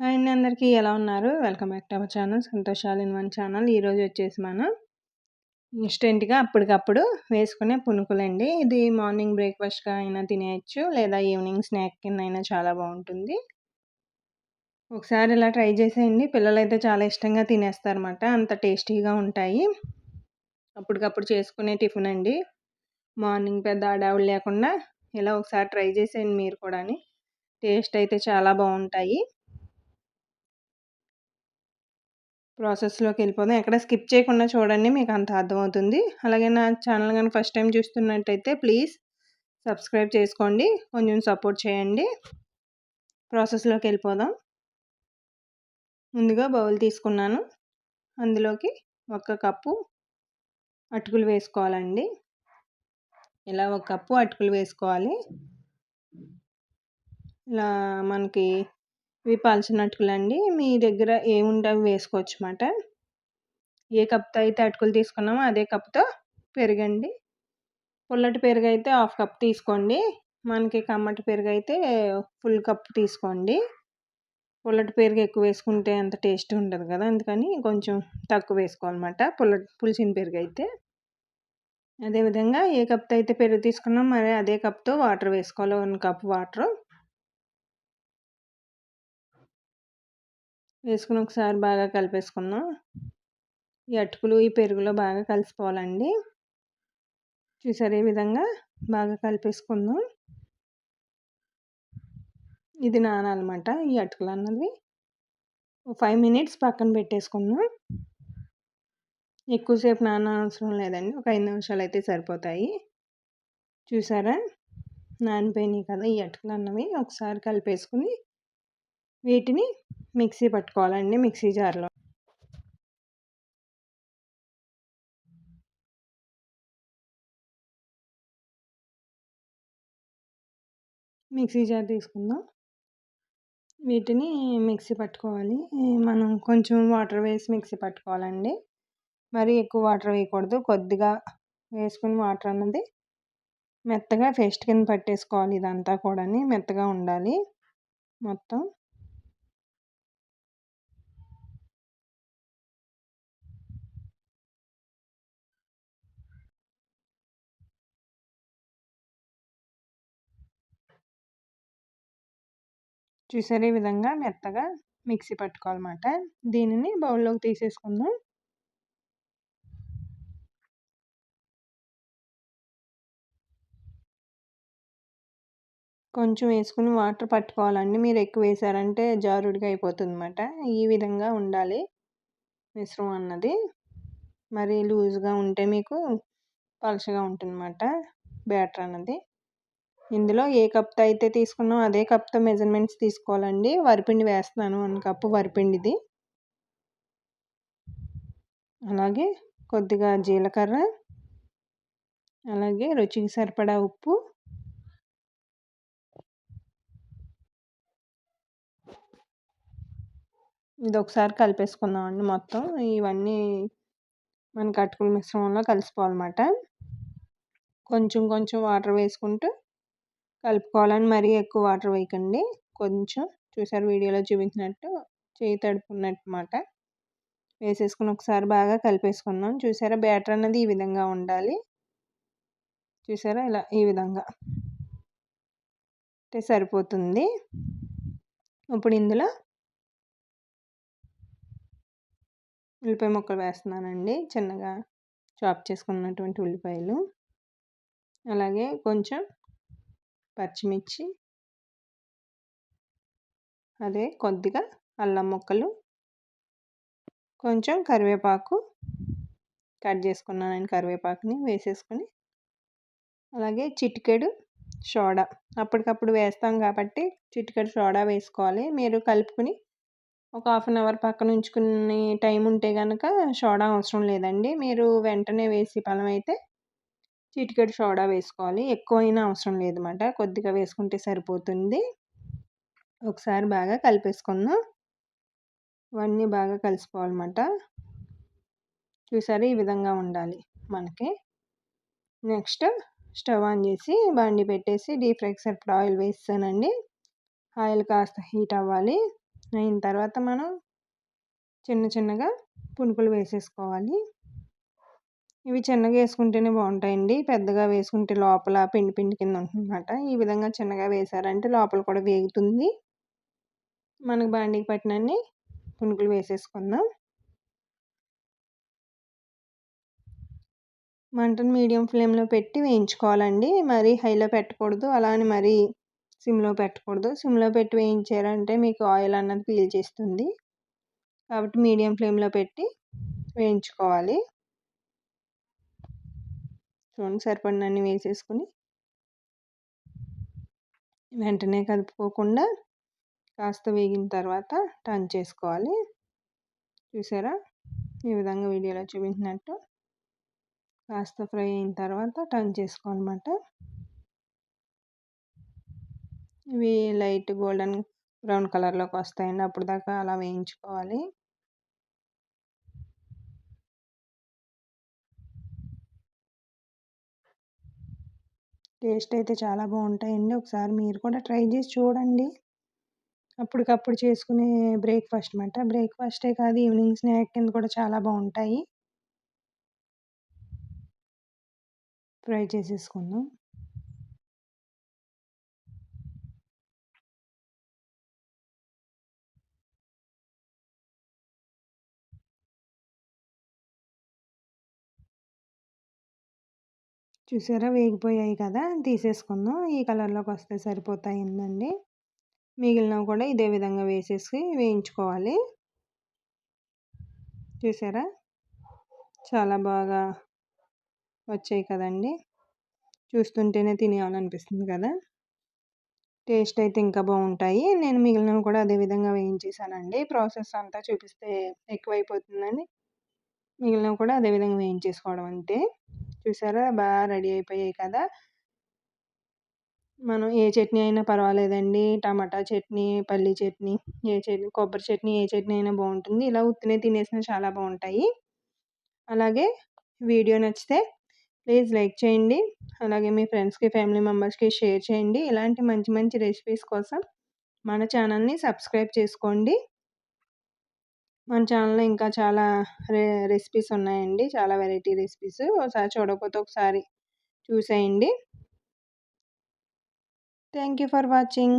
Hi అండి అందరికీ. ఎలా ఉన్నారు? Welcome back to our channel. సంతోషాలు ఇన్ వన్ ఛానల్. ఈరోజు వచ్చేసి మనం ఇన్స్టెంట్గా అప్పటికప్పుడు వేసుకునే పునుకులండి. ఇది మార్నింగ్ బ్రేక్ఫాస్ట్గా అయినా తినేయచ్చు లేదా ఈవినింగ్ స్నాక్ కింద అయినా చాలా బాగుంటుంది. ఒకసారి ఇలా ట్రై చేసేయండి. పిల్లలైతే చాలా ఇష్టంగా తినేస్తారన్నమాట. అంత టేస్టీగా ఉంటాయి. అప్పటికప్పుడు చేసుకునే టిఫిన్ అండి. మార్నింగ్ పెద్ద అడావులు లేకుండా ఇలా ఒకసారి ట్రై చేసేయండి మీరు కూడా టేస్ట్ అయితే చాలా బాగుంటాయి. ప్రాసెస్లోకి వెళ్ళిపోదాం. ఎక్కడ స్కిప్ చేయకుండా చూడండి మీకు అంత అర్థమవుతుంది. అలాగే నా ఛానల్ కానీ ఫస్ట్ టైం చూస్తున్నట్టయితే ప్లీజ్ సబ్స్క్రైబ్ చేసుకోండి. కొంచెం సపోర్ట్ చేయండి. ప్రాసెస్లోకి వెళ్ళిపోదాం. ముందుగా బౌల్ తీసుకున్నాను. అందులోకి ఒక కప్పు అటుకులు వేసుకోవాలండి. ఇలా ఒక కప్పు అటుకులు వేసుకోవాలి. ఇలా మనకి ఇవి పలచని అటుకులండి మీ దగ్గర ఏముంటే అవి వేసుకోవచ్చు అన్నమాట ఏ కప్తో అయితే అటుకులు తీసుకున్నామో అదే కప్తో పెరగండి. పుల్లటి పెరుగు అయితే హాఫ్ కప్ తీసుకోండి. మనకి కమ్మటి పెరుగు అయితే ఫుల్ కప్ తీసుకోండి. పుల్లటి పెరుగు ఎక్కువ వేసుకుంటే అంత టేస్ట్ ఉండదు కదా. అందుకని కొంచెం తక్కువ వేసుకోవాలన్నమాట పుల్ల పులిసిన పెరుగు అయితే. అదేవిధంగా ఏ కప్తో అయితే పెరుగు తీసుకున్నాం మరి అదే కప్తో వాటర్ వేసుకోవాలి. One cup water. వేసుకుని ఒకసారి బాగా కలిపేసుకుందాం. ఈ అటుకులు ఈ పెరుగులో బాగా కలిసిపోవాలండి. చూసారు ఈ విధంగా బాగా కలిపేసుకుందాం. ఇది నానాలన్నమాట ఈ అటుకులు అన్నది. ఫైవ్ మినిట్స్ పక్కన పెట్టేసుకుందాం. ఎక్కువసేపు నాన అవసరం లేదండి. ఒక ఐదు నిమిషాలు అయితే సరిపోతాయి. చూసారా? నానిపోయినాయి కదా ఈ అటుకులు అన్నవి. ఒకసారి కలిపేసుకుని వీటిని మిక్సీ పట్టుకోవాలండి మిక్సీ జార్లో. మిక్సీ జార్ తీసుకుందాం. వీటిని మిక్సీ పట్టుకోవాలి. మనం కొంచెం వాటర్ వేసి మిక్సీ పట్టుకోవాలండి. మరి ఎక్కువ వాటర్ వేయకూడదు. కొద్దిగా వేసుకుని వాటర్ అన్నది మెత్తగా పేస్ట్ కింద పట్టేసుకోవాలి ఇదంతా కూడా మెత్తగా ఉండాలి. మొత్తం చూసారు ఈ విధంగా మెత్తగా మిక్సీ పట్టుకోవాలన్నమాట. దీనిని బౌల్లోకి తీసేసుకుందాం. కొంచెం వేసుకుని వాటర్ పట్టుకోవాలండి. మీరు ఎక్కువ వేసారంటే జారుడిగా అయిపోతుంది అనమాట ఈ విధంగా ఉండాలి మిశ్రమం అన్నది. మరి లూజ్గా ఉంటే మీకు పలుచగా ఉంటుంది అన్నమాట బ్యాటర్ అన్నది. ఇందులో ఏ కప్తో అయితే తీసుకున్నామో అదే కప్తో మెజర్మెంట్స్ తీసుకోవాలండి. వరిపిండి వేస్తున్నాను వన్ కప్పు వరిపిండిది. అలాగే కొద్దిగా జీలకర్ర అలాగే రుచికి సరిపడా ఉప్పు. ఇది ఒకసారి కలిపేసుకుందామండి మొత్తం. ఇవన్నీ మన కట్టుకుల మిశ్రమంలో కలిసిపోవాలన్నమాట. కొంచెం కొంచెం వాటర్ వేసుకుంటూ కలుపుకోవాలని మరీ ఎక్కువ వాటర్ వేయకండి. కొంచెం చూసారు వీడియోలో చూపించినట్టు చేయి తడుపుకున్నట్టు మాట వేసేసుకుని ఒకసారి బాగా కలిపేసుకుందాం. చూసారా బ్యాటర్ అన్నది ఈ విధంగా ఉండాలి. చూసారా ఇలా ఈ విధంగా. అంటే సరిపోతుంది. ఇప్పుడు ఇందులో ఉల్లిపాయ ముక్కలు వేస్తున్నానండి. చిన్నగా చాప్ చేసుకున్నటువంటి ఉల్లిపాయలు. అలాగే కొంచెం పచ్చిమిర్చి. అదే కొద్దిగా అల్లం ముక్కలు. కొంచెం కరివేపాకు. కట్ చేసుకున్నాను కరివేపాకుని వేసేసుకొని. అలాగే చిటికెడు సోడా. అప్పటికప్పుడు వేస్తాం కాబట్టి చిటికెడు సోడా వేసుకోవాలి. మీరు కలుపుకొని ఒక హాఫ్ అన్ అవర్ పక్కన ఉంచుకునే టైం ఉంటే కనుక సోడా అవసరం లేదండి. మీరు వెంటనే వేసి పలం అయితే చిటికెడు సోడా వేసుకోవాలి. ఎక్కువైనా అవసరం లేదన్నమాట. కొద్దిగా వేసుకుంటే సరిపోతుంది. ఒకసారి బాగా కలిపేసుకుందాం. ఇవన్నీ బాగా కలిసిపోవాలన్నమాట. చూసారు? ఈ విధంగా ఉండాలి మనకి. నెక్స్ట్ స్టవ్ ఆన్ చేసి బండి పెట్టేసి డీప్ ఫ్రైకి సరిపడా ఆయిల్ వేస్తానండి. ఆయిల్ కాస్త హీట్ అవ్వాలి. అయిన తర్వాత మనం చిన్న చిన్నగా పునుకులు వేసేసుకోవాలి. ఇవి చిన్నగా వేసుకుంటేనే బాగుంటాయండి. పెద్దగా వేసుకుంటే లోపల పిండి పిండి కింద ఉంటుందన్నమాట. ఈ విధంగా చిన్నగా వేసారంటే లోపల కూడా వేగుతుంది. మనకు బాండీకి పట్టినన్ని పునుకులు వేసేసుకుందాం. మంటను మీడియం ఫ్లేమ్లో పెట్టి వేయించుకోవాలండి. మరీ హైలో పెట్టకూడదు. అలా అని మరీ సిమ్లో పెట్టకూడదు. సిమ్లో పెట్టి వేయించారంటే మీకు ఆయిల్ అన్నది పీల్చేస్తుంది కాబట్టి మీడియం ఫ్లేమ్లో పెట్టి వేయించుకోవాలి. చూడండి సరిపడినన్ని వేసేసుకుని వెంటనే కలుపుకోకుండా కాస్త వేగిన తర్వాత టర్న్ చేసుకోవాలి. చూసారా? ఈ విధంగా వీడియోలో చూపించినట్టు కాస్త ఫ్రై అయిన తర్వాత టర్న్ చేసుకోవాలన్నమాట. ఇవి లైట్ గోల్డెన్ బ్రౌన్ కలర్లోకి వస్తాయండి. అప్పుడు దాకా అలా వేయించుకోవాలి. టేస్ట్ అయితే చాలా బాగుంటాయండి. ఒకసారి మీరు కూడా ట్రై చేసి చూడండి. అప్పటికప్పుడు చేసుకునే బ్రేక్ఫాస్ట్ అనమాట బ్రేక్ఫాస్టే కాదు ఈవినింగ్ స్నాక్ కింద కూడా చాలా బాగుంటాయి. ఫ్రై చేసేసుకుందాం. చూసారా? వేగిపోయాయి కదా! తీసేసుకుందాం. ఈ కలర్లోకి వస్తే సరిపోతాయిందండి. మిగిలినవి కూడా ఇదే విధంగా వేసేసి వేయించుకోవాలి. చూసారా? చాలా బాగా వచ్చాయి కదండి. చూస్తుంటేనే తినేయాలనిపిస్తుంది కదా! టేస్ట్ అయితే ఇంకా బాగుంటాయి. నేను మిగిలినవి కూడా అదే విధంగా వేయించేసానండి. ప్రాసెస్ అంతా చూపిస్తే ఎక్కువైపోతుందని. మిగిలినవి కూడా అదే విధంగా వేయించేసుకోవడం అంతే. చూసారా? బాగా రెడీ అయిపోయాయి కదా! మనం ఏ చట్నీ అయినా పర్వాలేదండి. టమాటా చట్నీ పల్లీ చట్నీ ఏ చట్నీ కొబ్బరి చట్నీ ఏ చట్నీ అయినా బాగుంటుంది. ఇలా ఉత్తినే తినేసినా చాలా బాగుంటాయి. అలాగే వీడియో నచ్చితే ప్లీజ్ లైక్ చేయండి. అలాగే మీ ఫ్రెండ్స్కి ఫ్యామిలీ మెంబర్స్కి షేర్ చేయండి. ఇలాంటి మంచి మంచి రెసిపీస్ కోసం మన ఛానల్ని సబ్స్క్రైబ్ చేసుకోండి. మన ఛానల్లో ఇంకా చాలా రె రెసిపీస్ ఉన్నాయండి. చాలా వెరైటీ రెసిపీస్ ఒకసారి చూడకపోతే ఒకసారి చూసేయండి. Thank you for watching